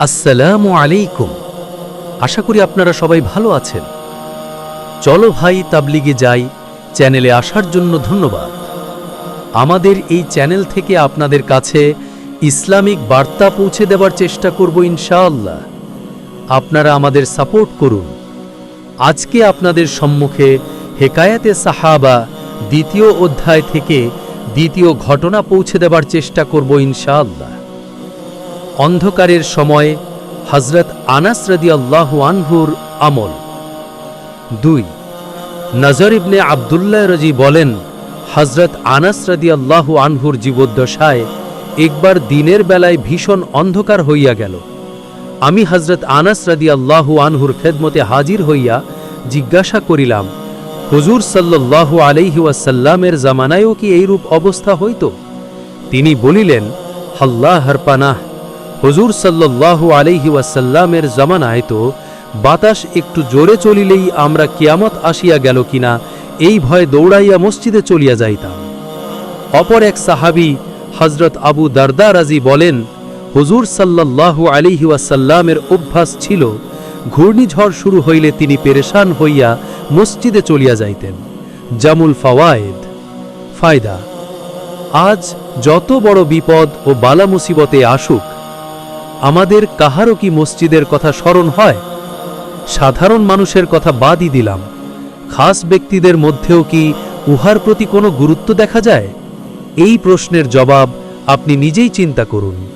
আসসালামু আলাইকুম। আশা করি আপনারা সবাই ভালো আছেন। চলো ভাই তাবলিগে যাই, চ্যানেলে আসার জন্য ধন্যবাদ। আমাদের এই চ্যানেল থেকে আপনাদের কাছে ইসলামিক বার্তা পৌঁছে দেওয়ার চেষ্টা করব ইনশাআল্লাহ। আপনারা আমাদের সাপোর্ট করুন। আজকে আপনাদের সম্মুখে হেকায়াতে সাহাবা দ্বিতীয় অধ্যায় থেকে দ্বিতীয় ঘটনা পৌঁছে দেবার চেষ্টা করব ইনশাআল্লাহ। অন্ধকারের সময়ে হজরত আনাস রাদিয়াল্লাহু আনহুর আমল। দুই, নজর ইবনে আবদুল্লাহ রাজি বলেন হজরত আনাস রাদিয়াল্লাহু আনহুর জীবদ্দশায় একবার দিনের বেলায় ভীষণ অন্ধকার হইয়া গেল। আমি হজরত আনাস রাদিয়াল্লাহু আনহুর খেদমতে হাজির হইয়া জিজ্ঞাসা করিলাম, হুজুর আলাইহি ওয়াসাল্লামের জামানায়ও কি এইরূপ অবস্থা হইত? তিনি বলিলেন হাল্লাহ হরপানাহ হুজুর সাল্লাল্লাহু আলাইহি ওয়াসাল্লামের জামানায় তো বাতাস একটু জোরে চলিলেই আমরা কিয়ামত আসিয়া গেল কিনা, এই ভয়ে দৌড়াইয়া মসজিদে চলিয়া যাইতাম। অপর এক সাহাবী হজরত আবু দারদা রাজি বলেন, হুজুর সাল্লাল্লাহু আলাইহি ওয়াসাল্লামের অভ্যাস ছিল, ঘূর্ণিঝড় শুরু হইলে তিনি পেরেশান হইয়া মসজিদে চলিয়া যাইতেন। জামুল ফাওয়ায়েদ। ফায়দা, আজ যত বড় বিপদ ও বালা মুসিবতে আসুক আমাদের কাহারও কি মসজিদের কথা স্মরণ হয়? সাধারণ মানুষের কথা বাদই দিলাম। খাস ব্যক্তিদের মধ্যেও কি উহার প্রতি কোনো গুরুত্ব দেখা যায়? এই প্রশ্নের জবাব আপনি নিজেই চিন্তা করুন।